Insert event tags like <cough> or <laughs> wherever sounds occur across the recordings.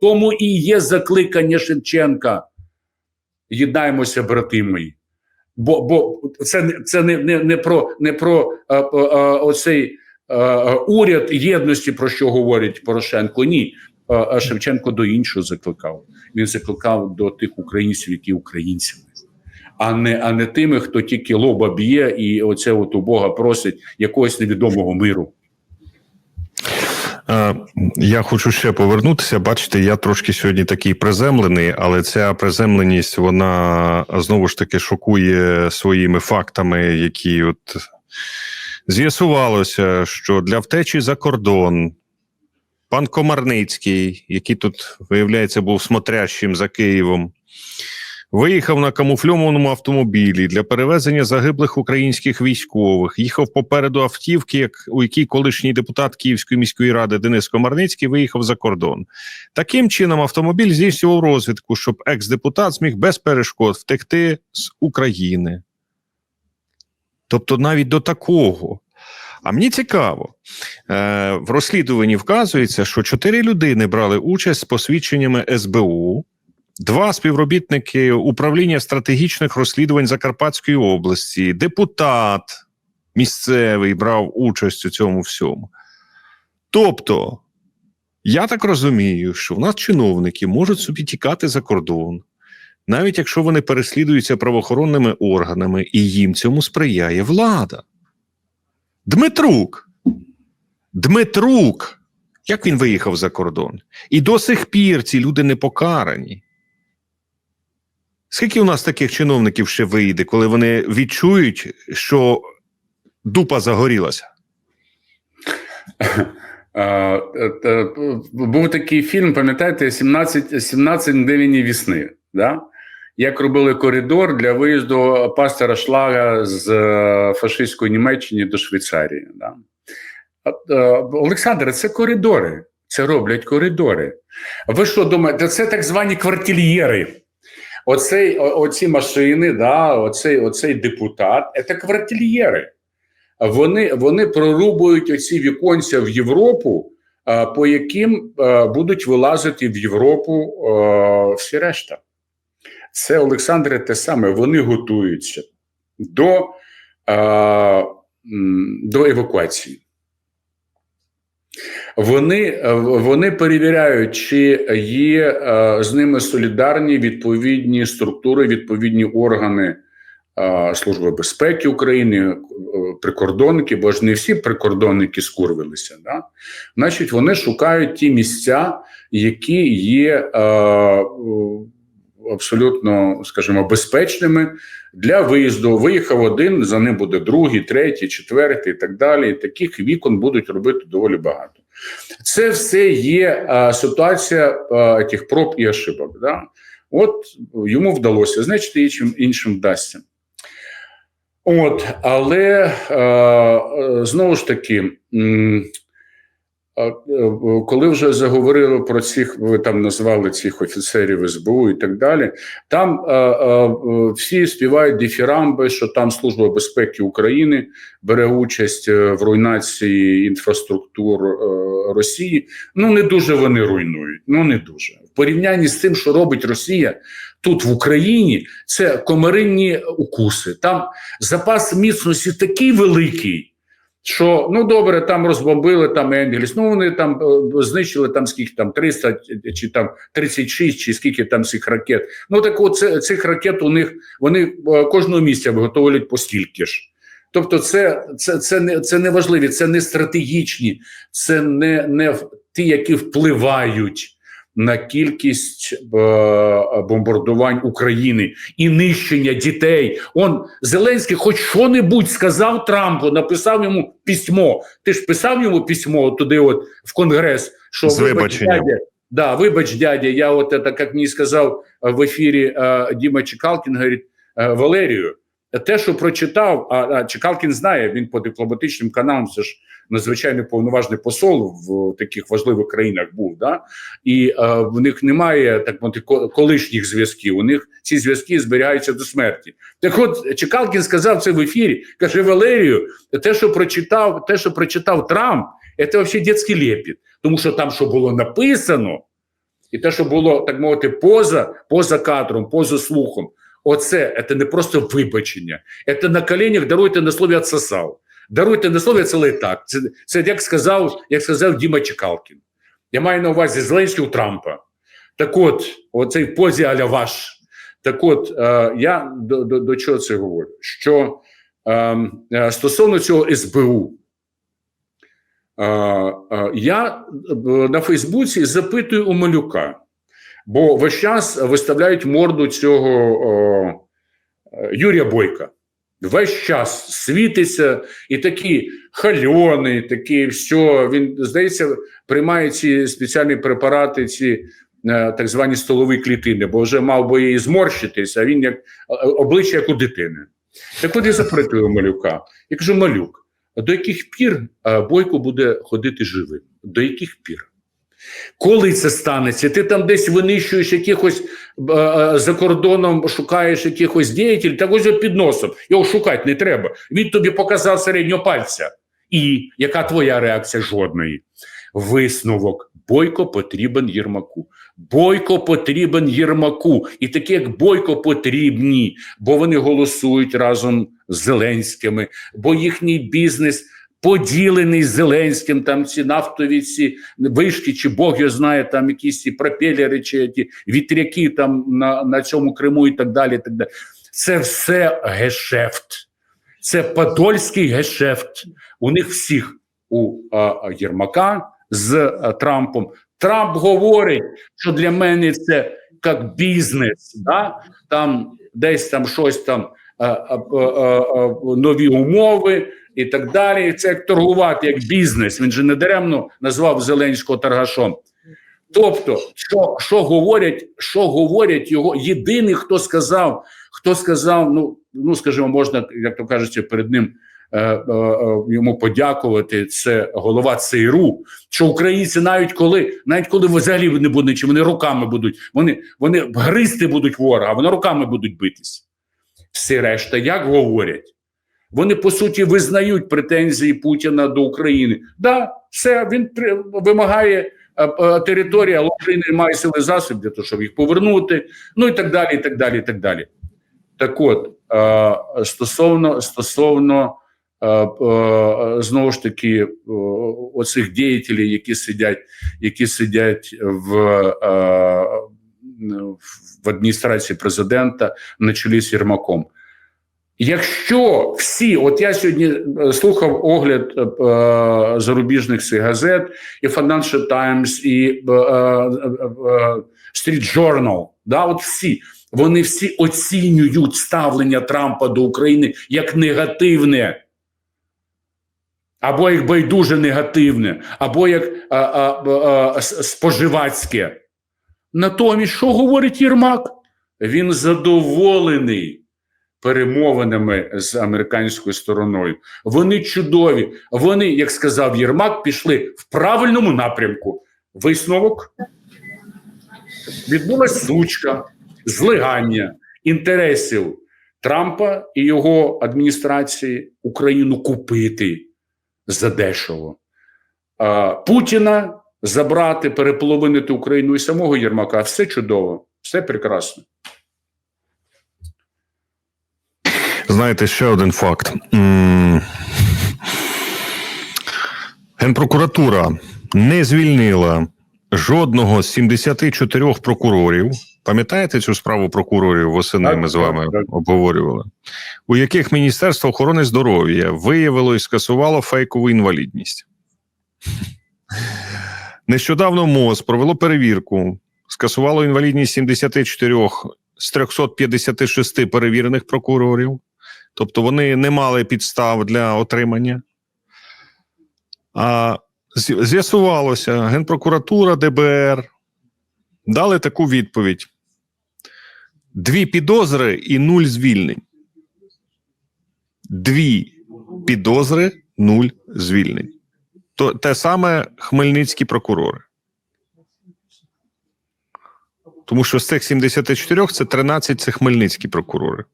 тому і є закликання Шевченка. Єднаємося, брати мої. Бо, бо це, це не, не, не про, не про е, е, е, оцей е, уряд єдності, про що говорить Порошенко. Ні. Е, Шевченко до іншого закликав. Він закликав до тих українців, які українцями, а не, а не тими, хто тільки лоба б'є і оце от у Бога просить якогось невідомого миру. Я хочу ще повернутися. Бачите, я трошки сьогодні такий приземлений, але ця приземленість вона знову ж таки шокує своїми фактами, які от з'ясувалося, що для втечі за кордон пан Комарницький, який тут, виявляється, був смотрящим за Києвом, Виїхав на камуфльованому автомобілі для перевезення загиблих українських військових. Їхав попереду автівки, як у якій колишній депутат Київської міської ради Денис Комарницький виїхав за кордон. Таким чином, автомобіль здійснював розвідку, щоб екс-депутат зміг без перешкод втекти з України. Тобто, навіть до такого. А мені цікаво, е, в розслідуванні вказується, що чотири людини брали участь з посвідченнями СБУ. Два співробітники управління стратегічних розслідувань Закарпатської області, депутат місцевий брав участь у цьому всьому. Тобто, я так розумію, що в нас чиновники можуть собі тікати за кордон, навіть якщо вони переслідуються правоохоронними органами, і їм цьому сприяє влада. Дмитрук. Дмитрук. Як він виїхав за кордон? І до сих пір ці люди не покарані. Скільки у нас таких чиновників ще вийде, коли вони відчують, що дупа загорілася? Е, е, е, Був такий фільм, пам'ятаєте, 17, 17 мгновень весни. Да? Як робили коридор для виїзду пастора Шлага з фашистської Німеччини до Швейцарії. Да? Олександре, це коридори. Це роблять коридори. Ви що думаєте, це так звані квартир'єри. Оцей, оці машини, да, оцей, оцей депутат це квартир'єри. Вони, вони прорубують оці віконця в Європу, е, по яким е, будуть вилазити в Європу е, всі решта. Це, Олександре, те саме. Вони готуються до, до евакуації. Вони, е, вони перевіряють, чи є е, з ними солідарні відповідні структури, відповідні органи е, Служби безпеки України, прикордонники, бо ж не всі прикордонники скурвилися. Да? Значить, вони шукають ті місця, які є абсолютно, скажімо, безпечними для виїзду. Виїхав один, за ним буде другий, третій, четвертий і так далі. І таких вікон будуть робити доволі багато. Це все є е, ситуація е, тих проб і ошибок. Да? От йому вдалося, значить, іншим, іншим вдасться. От, але е, знову ж таки, а, коли вже заговорили про цих, ви там назвали цих офіцерів СБУ і так далі, там е, е, е, всі співають дифірамби, що там Служба безпеки України бере участь е, в руйнації інфраструктур е, Росії. Ну не дуже вони руйнують. Ну не дуже в порівнянні з тим, що робить Росія тут в Україні, це комаринні укуси. Там запас міцності такий великий. Що ну добре, там розбомбили там Енгельс, ну вони там е, знищили там скільки там 300 чи там 36, чи скільки там цих ракет. Ну так от це, цих ракет у них вони е, кожного місця виготовлюють по стільки ж. Тобто, це, це, це, не, це не важливі, це не стратегічні, це не, не ті, які впливають на кількість е, бомбардувань України і нищення дітей. Он Зеленський, хоч що-небудь сказав Трампу, написав йому письмо. Ти ж писав йому письмо туди, от в Конгрес, що З вибач, дядя, да, вибач, дядя, я от это, як мені сказав е, в ефірі е, Діма Чекалкін, говорить, Валерію, те, що прочитав, а, а Чекалкін знає, він по дипломатичним каналам, це ж надзвичайно повноважний посол в таких важливих країнах був, да? і е, в них немає так ко- колишніх зв'язків. У них ці зв'язки зберігаються до смерті. Так от Чекалкін сказав це в ефірі. Каже: Валерію, те, що прочитав, те, що прочитав Трамп, це взагалі дитячий лепіт. Тому що там, що було написано, і те, що було так мовити, поза, поза кадром, поза слухом. Оце це не просто вибачення, це на коленях даруйте на слові «отсосав». Даруйте на слові це летак. Це, це як сказав, як сказав Діма Чекалкін. Я маю на увазі Зеленський у Трампа. Так от, оцей позі аля ваш. Так от, е, я до, до, до чого це говорю? Що е, е, стосовно цього СБУ, е, е, я е, на Фейсбуці запитую у малюка, бо весь час виставляють морду цього е, е, Юрія Бойка. Весь час світиться і такі хальони, такі все. Він здається, приймає ці спеціальні препарати, ці е, так звані столові клітини, бо вже мав би і зморщитись, а він як е, обличчя як у дитини. Так от я запитую малюка. Я кажу: малюк, до яких пір е, Бойко буде ходити живим? До яких пір? Коли це станеться? Ти там десь винищуєш якихось е, е, за кордоном, шукаєш якихось діятелів, так ось під носом. Його шукати не треба. Він тобі показав середнього пальця. І яка твоя реакція? Жодної. Висновок. Бойко потрібен Єрмаку. Бойко потрібен Єрмаку. І такі, як Бойко, потрібні, бо вони голосують разом з Зеленськими, бо їхній бізнес поділений з Зеленським, там ці нафтові ці вишки, чи Бог його знає, там якісь ці пропелери, чи ті вітряки там на, на цьому Криму і так далі. Так далі. Це все гешефт. Це подольський гешефт. У них всіх у а, Єрмака з а, Трампом. Трамп говорить, що для мене це як бізнес. Да? Там десь там щось там а, а, а, а, нові умови і так далі. Це як торгувати як бізнес. Він же не даремно назвав Зеленського торгашом. Тобто, що, що говорять, що говорять його єдиний, хто сказав, хто сказав, ну ну скажімо, можна, як то кажуть, перед ним е, е, е, йому подякувати. Це голова ЦРУ. Що українці, навіть коли, навіть коли взагалі не будуть, чи вони руками будуть, вони вони гризти будуть ворога, вони руками будуть битись. Всі решта, як говорять, вони по суті визнають претензії Путіна до України. Да, все він вимагає е, е, території, але Україна має сили засобів для того, щоб їх повернути. Ну і так далі. і так далі, і так далі. Так от, е, стосовно стосовно знову ж таки оцих діятелів, які сидять, які сидять в, в адміністрації президента на чолі з Єрмаком. Якщо всі, от я сьогодні е, слухав огляд е, е, зарубіжних цих газет, і Financial Times, і е, е, е, Street Journal, да, от всі, вони всі оцінюють ставлення Трампа до України як негативне. Або як байдуже негативне, або як а, а, а, споживацьке. Натомість, що говорить Єрмак? Він задоволений перемовинами з американською стороною. Вони чудові. Вони, як сказав Єрмак, пішли в правильному напрямку. Висновок відбулась сучка, злигання інтересів Трампа і його адміністрації Україну купити задешево. Путіна забрати, переполовинити Україну і самого Єрмака. Все чудово, все прекрасно. Знаєте, ще один факт. Генпрокуратура не звільнила жодного з 74 прокурорів. Пам'ятаєте цю справу прокурорів восени ми з вами так. обговорювали, у яких Міністерство охорони здоров'я виявило і скасувало фейкову інвалідність. Нещодавно МОЗ провело перевірку, скасувало інвалідність 74 з 356 перевірених прокурорів. Тобто вони не мали підстав для отримання. А з'ясувалося, Генпрокуратура, ДБР дали таку відповідь: дві підозри і нуль звільнень. Дві підозри, нуль звільнень. То те саме хмельницькі прокурори. Тому що з цих 74 це 13 це хмельницькі прокурори.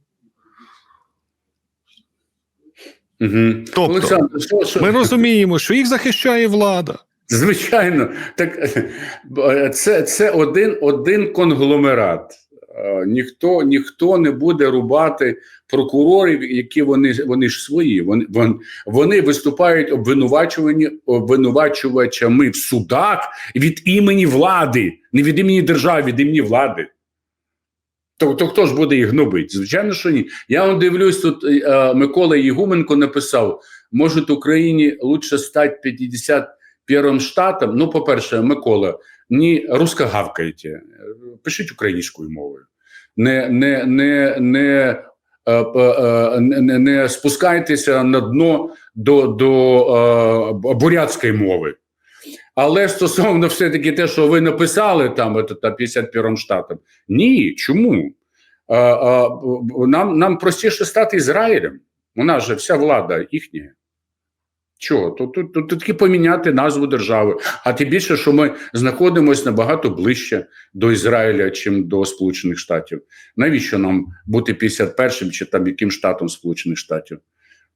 Угу. Тобто, Олександр, що, що... Ми розуміємо, що їх захищає влада. Звичайно, так це, це один, один конгломерат. Е, Ніхто, ніхто не буде рубати прокурорів, які вони, вони ж свої. Вони, вони виступають обвинувачувані обвинувачувачами в судах від імені влади, не від імені держави, від імені влади. То, то хто ж буде їх гнобити? Звичайно, що ні. Я вам дивлюсь, тут е, Микола Єгуменко написав: може, Україні лучше стати 51 штатом. Ну, по-перше, Микола, не русскогавкайте, пишіть українською мовою. Не, не, не, не, е, е, не, не спускайтеся на дно до, до е, бурятської мови. Але стосовно все-таки те, що ви написали там это, та 51 штатом, ні, чому? А, а, нам, нам простіше стати Ізраїлем. У нас же вся влада їхня. Чого? Тут, тут, тут, тут тільки поміняти назву держави. А тим більше, що ми знаходимося набагато ближче до Ізраїля, чим до Сполучених Штатів. Навіщо нам бути 51-м чи там яким штатом Сполучених Штатів?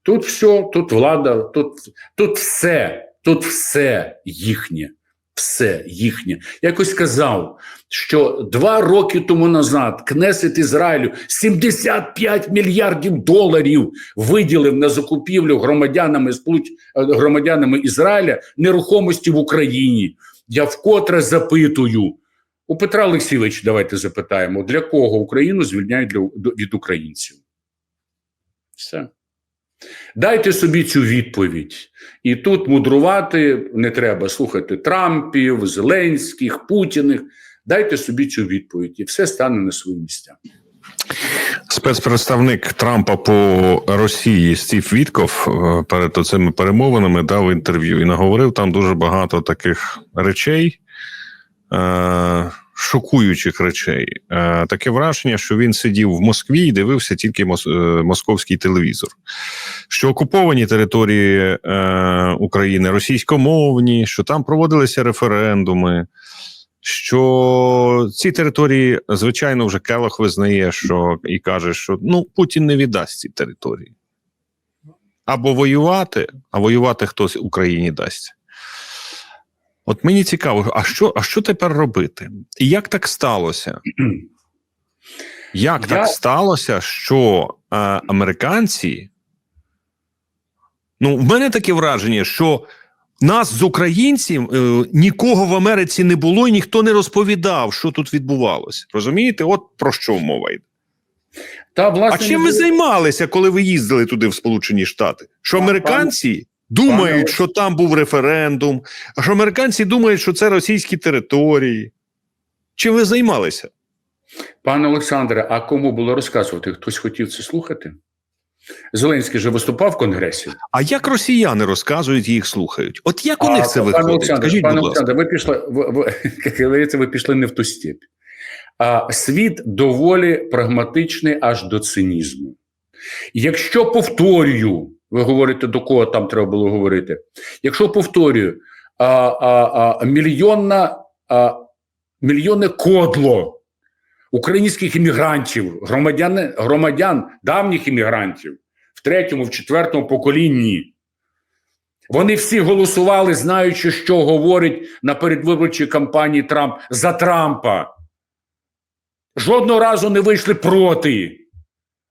Тут все, тут влада, тут, тут все, тут все їхнє. Все їхнє. Якось сказав, що два роки тому назад Кнесет Ізраїлю 75 мільярдів доларів виділив на закупівлю громадянами е, громадянами Ізраїля нерухомості в Україні. Я вкотре запитую. У Петра Олексійовича давайте запитаємо, для кого Україну звільняють від українців? Все. Дайте собі цю відповідь. І тут мудрувати не треба слухати Трампів, Зеленських, Путіних. Дайте собі цю відповідь, і все стане на свої місця. Спецпредставник Трампа по Росії Стів Вітков е, перед цими перемовинами дав інтерв'ю і наговорив там дуже багато таких речей, е, шокуючих речей. Е, таке враження, що він сидів в Москві і дивився тільки е, московський телевізор. Що окуповані території е, України російськомовні, що там проводилися референдуми. Що ці території, звичайно, вже Келах визнає, що і каже, що ну Путін не віддасть ці території. Або воювати, а воювати хтось Україні дасть. От мені цікаво, а що, а що тепер робити? І як так сталося? <clears throat> Як Я- так сталося, що е, американці? Ну, в мене таке враження, що нас з українців е, нікого в Америці не було, і ніхто не розповідав, що тут відбувалося. Розумієте? От про що мова йде. Та, А чим ви займалися, коли ви їздили туди в Сполучені Штати? Що американці думають, пане- що там був референдум, а що американці думають, що це російські території? Чим ви займалися? Пане Олександре, а кому було розказувати? Хтось хотів це слухати? Зеленський же виступав в Конгресі. А як росіяни розказують і їх слухають? От як у них це пане виходить? Олександре, Скажіть, пане будь ласка. Олександре, ви пішли, ви, ви, <laughs> ви пішли не в ту степь. А, світ доволі прагматичний аж до цинізму. Якщо повторюю, ви говорите, до кого там треба було говорити. Якщо повторюю, а, а, а, мільйонна, а, мільйонне кодло українських іммігрантів, громадян, громадян давніх іммігрантів в третьому, в четвертому поколінні. Вони всі голосували, знаючи, що говорить на передвиборчій кампанії Трамп за Трампа. Жодного разу не вийшли проти.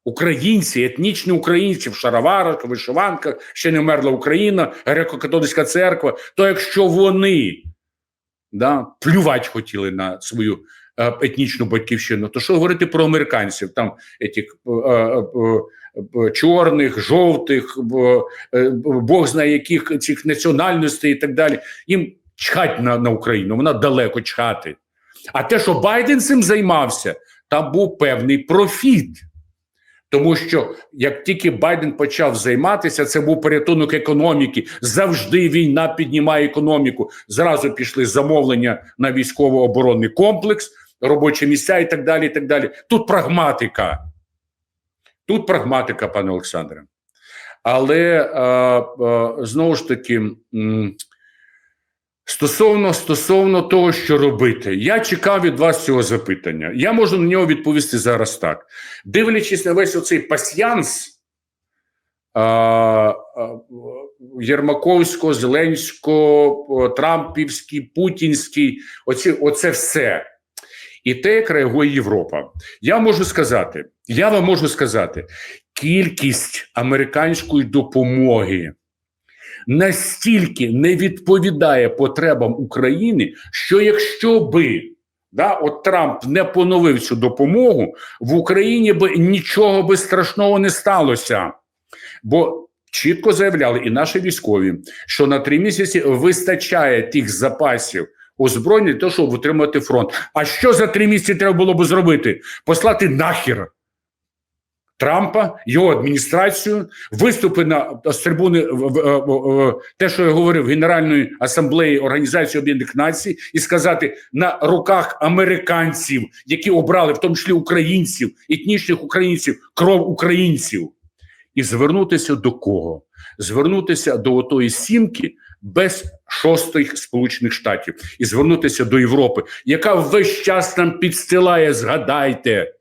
Українці, етнічні українці в шароварах, вишиванках, ще не вмерла Україна, греко-католицька церква. То якщо вони да, плювати хотіли на свою е, етнічну батьківщину, то що говорити про американців? Там етих, е, е, е, чорних, жовтих, е, Бог знає яких цих національностей і так далі. Їм чхать на, на Україну, вона далеко чхати. А те, що Байден цим займався, там був певний профіт. Тому що як тільки Байден почав займатися, це був порятунок економіки. Завжди війна піднімає економіку. Зразу пішли замовлення на військово-оборонний комплекс, робочі місця і так далі. і так далі. Тут прагматика. Тут прагматика, пане Олександре. Але е, е, знову ж таки, м, стосовно, стосовно того, що робити, я чекав від вас цього запитання. Я можу на нього відповісти зараз так. Дивлячись на весь оцей пасьянс, а, а, Єрмаковського, Трампівський, Путінський, оці, оце все. І те, як реагує Європа. Я можу сказати, я вам можу сказати, кількість американської допомоги настільки не відповідає потребам України, що якщо би да, от Трамп не поновив цю допомогу, в Україні би нічого би страшного не сталося. Бо чітко заявляли і наші військові, що на три місяці вистачає тих запасів озброєння того, щоб утримати фронт. А що за три місяці треба було би зробити? Послати нахер Трампа, його адміністрацію, виступи на з трибуни те, що я говорив Генеральної асамблеї Організації Об'єднаних Націй, і сказати на руках американців, які обрали, в тому числі українців, етнічних українців, кров українців, і звернутися до кого? Звернутися до отої сімки без шостих Сполучених Штатів і звернутися до Європи, яка весь час нам підстилає, згадайте.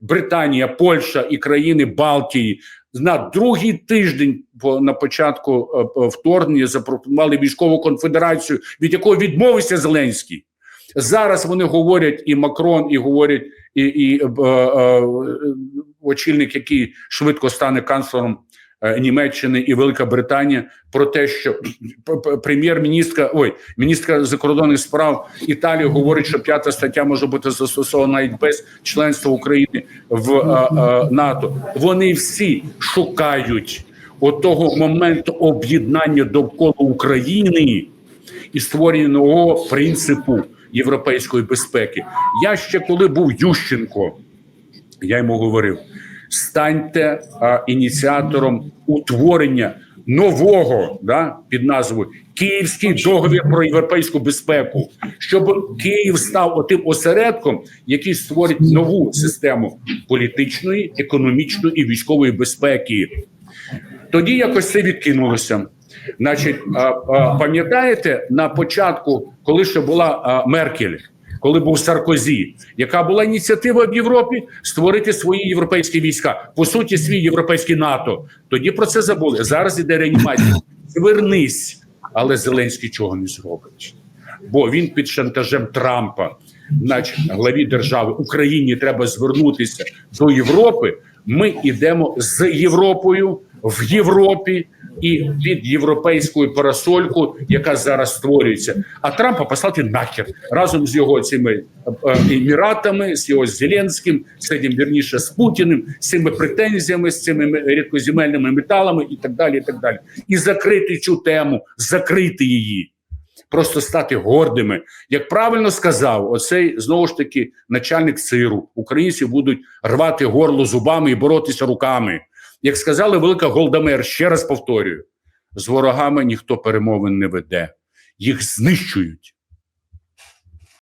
Британія, Польща і країни Балтії на другий тиждень на початку е, е, вторгнення запропонували військову конфедерацію, від якої відмовився Зеленський. Зараз вони говорять і Макрон, і говорять і, і е, е, очільник, який швидко стане канцлером е, Німеччини і Велика Британія, про те, що прем'єр-міністра, ой, міністра закордонних справ Італії говорить, що п'ята стаття може бути застосована навіть без членства України в е, е, НАТО. Вони всі шукають отого моменту об'єднання довкола України і створення нового принципу європейської безпеки. Я ще коли був Ющенко, я йому говорив: станьте а, ініціатором утворення нового да, під назвою Київський договір про європейську безпеку, щоб Київ став отим осередком, який створить нову систему політичної, економічної і військової безпеки. Тоді якось це відкинулося. Значить, пам'ятаєте, на початку, коли ще була Меркель, коли був Саркозі, яка була ініціатива в Європі створити свої європейські війська, по суті, свій європейський НАТО. Тоді про це забули. Зараз іде реанімація. Звернись, але Зеленський чого не зробить, бо він під шантажем Трампа, значить, главі держави Україні треба звернутися до Європи. Ми йдемо з Європою в Європі і під європейською парасолькою, яка зараз створюється. А Трампа послати нахер разом з його цими е, е, еміратами, з його Зеленським, з цим вірніше з Путіним, з цими претензіями, з цими ме- рідкоземельними металами і так далі. І так далі. І закрити цю тему, закрити її. Просто стати гордими, як правильно сказав, оцей знову ж таки начальник ЦИРу. Українці будуть рвати горло зубами і боротися руками. Як сказала велика Голдамер, ще раз повторюю: з ворогами ніхто перемовин не веде, їх знищують.